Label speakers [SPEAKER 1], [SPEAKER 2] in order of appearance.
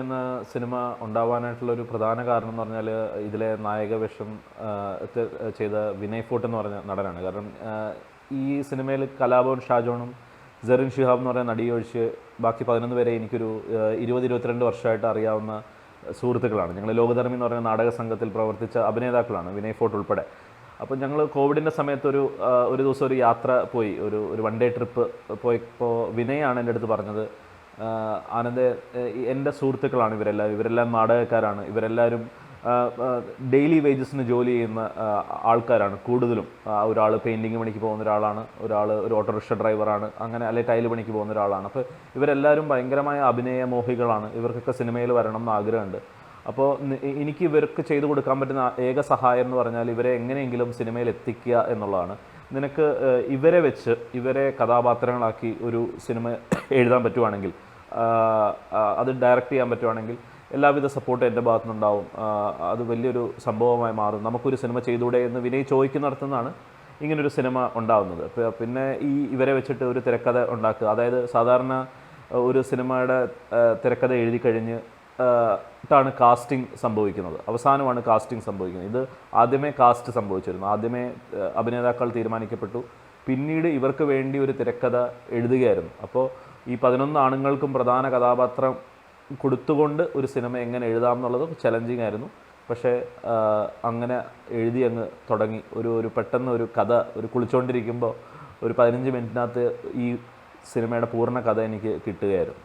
[SPEAKER 1] എന്ന സിനിമ ഉണ്ടാവാനായിട്ടുള്ള ഒരു പ്രധാന കാരണം എന്ന് പറഞ്ഞാൽ ഇതിലെ നായക വേഷം ചെയ്ത വിനയ് ഫോർട്ട് എന്ന് പറഞ്ഞ നടനാണ്. കാരണം ഈ സിനിമയിൽ കലാഭവൻ ഷാജോണും ജെറിൻ ഷിഹാബ് എന്ന് പറയുന്ന നടിയെ ഒഴിച്ച് ബാക്കി പതിനൊന്ന് പേരെ എനിക്കൊരു ഇരുപത് ഇരുപത്തിരണ്ട് വർഷമായിട്ട് അറിയാവുന്ന സുഹൃത്തുക്കളാണ്. ഞങ്ങൾ ലോകധർമ്മി എന്ന് പറയുന്ന നാടക സംഘത്തിൽ പ്രവർത്തിച്ച അഭിനേതാക്കളാണ് വിനയ് ഫോർട്ട് ഉൾപ്പെടെ. അപ്പോൾ ഞങ്ങൾ കോവിഡിന്റെ സമയത്തൊരു ഒരു ദിവസം ഒരു യാത്ര പോയി. ഒരു ഒരു വൺ ഡേ ട്രിപ്പ് പോയപ്പോൾ വിനയാണ് എന്റെ അടുത്ത് പറഞ്ഞത് ആനന്ദ് എന്റെ സുഹൃത്തുക്കളാണ് ഇവരെല്ലാം ഇവരെല്ലാം നാടകക്കാരാണ്. ഇവരെല്ലാവരും ഡെയിലി വേജസിന് ജോലി ചെയ്യുന്ന ആൾക്കാരാണ് കൂടുതലും. ഒരാൾ പെയിന്റിങ് പണിക്ക് പോകുന്ന ഒരാളാണ്. ഒരാൾ ഒരു ഓട്ടോറിക്ഷ ഡ്രൈവറാണ്. അങ്ങനെ അല്ലെങ്കിൽ ടൈൽ പണിക്ക് പോകുന്ന ഒരാളാണ്. അപ്പോൾ ഇവരെല്ലാവരും ഭയങ്കരമായ അഭിനയ മോഹികളാണ്. ഇവർക്കൊക്കെ സിനിമയിൽ വരണം എന്ന് ആഗ്രഹമുണ്ട്. അപ്പോൾ എനിക്ക് ഇവർക്ക് ചെയ്തു കൊടുക്കാൻ പറ്റുന്ന ഏക സഹായം എന്ന് പറഞ്ഞാൽ ഇവരെ എങ്ങനെയെങ്കിലും സിനിമയിൽ എത്തിക്കുക എന്നുള്ളതാണ്. നിനക്ക് ഇവരെ വെച്ച് ഇവരെ കഥാപാത്രങ്ങളാക്കി ഒരു സിനിമ എഴുതാൻ പറ്റുവാണെങ്കിൽ അത് ഡയറക്റ്റ് ചെയ്യാൻ പറ്റുവാണെങ്കിൽ എല്ലാവിധ സപ്പോർട്ടും എന്റെ ഭാഗത്തു നിന്നുണ്ടാവും അത് വലിയൊരു സംഭവമായി മാറും. നമുക്കൊരു സിനിമ ചെയ്തുകൂടെ എന്ന് വിനയ് ചോദിക്കുന്നിടത്തുനിന്നാണ് ഇങ്ങനൊരു സിനിമ ഉണ്ടാകുന്നത് പിന്നെ ഈ ഇവരെ വെച്ചിട്ട് ഒരു തിരക്കഥ ഉണ്ടാക്കുക. അതായത് സാധാരണ ഒരു സിനിമയുടെ തിരക്കഥ എഴുതി കഴിഞ്ഞ് ാണ് കാസ്റ്റിംഗ് സംഭവിക്കുന്നത്. അവസാനമാണ് കാസ്റ്റിംഗ് സംഭവിക്കുന്നത്. ഇത് ആദ്യമേ കാസ്റ്റ് സംഭവിച്ചിരുന്നു. ആദ്യമേ അഭിനേതാക്കൾ തീരുമാനിക്കപ്പെട്ടു. പിന്നീട് ഇവർക്ക് വേണ്ടി ഒരു തിരക്കഥ എഴുതുകയായിരുന്നു. അപ്പോൾ ഈ പതിനൊന്ന് ആണുങ്ങൾക്കും പ്രധാന കഥാപാത്രം കൊടുത്തുകൊണ്ട് ഒരു സിനിമ എങ്ങനെ എഴുതാം എന്നുള്ളത് ചലഞ്ചിങ് ആയിരുന്നു. പക്ഷേ അങ്ങനെ എഴുതി അങ്ങ് തുടങ്ങി. ഒരു ഒരു പെട്ടെന്ന് ഒരു കഥ ഒരു കുളിച്ചുകൊണ്ടിരിക്കുമ്പോൾ ഒരു പതിനഞ്ച് മിനിറ്റിനകത്ത് ഈ സിനിമയുടെ പൂർണ കഥ എനിക്ക് കിട്ടുകയായിരുന്നു.